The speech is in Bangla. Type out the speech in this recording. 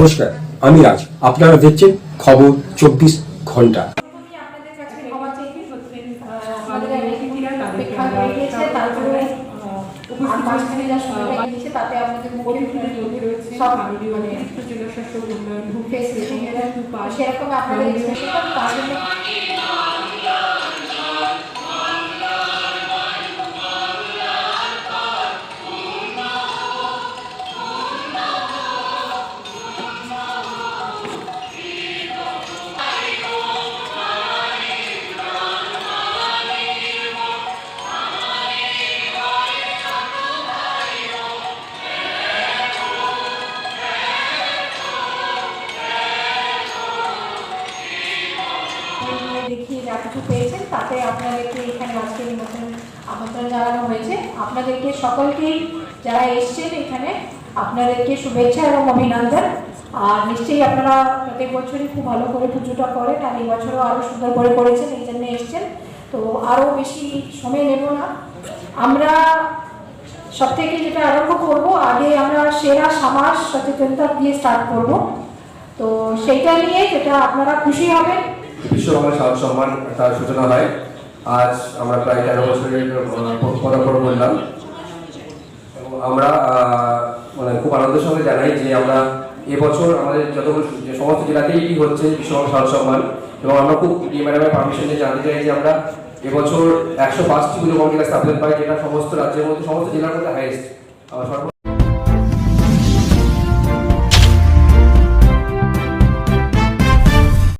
নমস্কার আমি রাজ আপনারা দেখছেন খবর চব্বিশ ঘণ্টা। সেরকম আপনাদের দেখিয়ে যা কিছু পেয়েছেন, তাতে আপনাদেরকে এখানে আজকে নিমন্ত্রণ আমন্ত্রণ জানানো হয়েছে। আপনাদেরকে সকলকেই যারা এসছেন এখানে, আপনাদেরকে শুভেচ্ছা এবং অভিনন্দন। আর নিশ্চয়ই আপনারা প্রত্যেক বছরই খুব ভালো করে পুজোটা করেন, আর এই বছরও আরও সুন্দর করে করেছেন, এই জন্য এসছেন। তো আরও বেশি সময় নেব না। আমরা সব থেকে যেটা আরম্ভ করব, আগে আমরা সেরা সমাজ সচেতনতা দিয়ে স্টার্ট করব। তো সেইটা নিয়ে যেটা আপনারা খুশি হবেন বিশ্ব সাহস সম্মান তার সূচনা হয়। আজ আমরা প্রায় তেরো বছরের পদার্পণ করলাম আমরা মানে খুব আনন্দের সঙ্গে জানাই যে আমরা এবছর আমাদের যতগুলো যে সমস্ত জেলাতেই এটি হচ্ছে বিশ্ব সাহস সম্মান, এবং আমরা খুব ম্যাডামের পারমিশন নিয়ে জানতে চাই যে আমরা এবছর একশো পাঁচটি পুজো কমিটিকা স্থাপন পাই যেটা সমস্ত রাজ্যের মধ্যে, সমস্ত জেলার মধ্যে হাইয়েস্ট সর্ব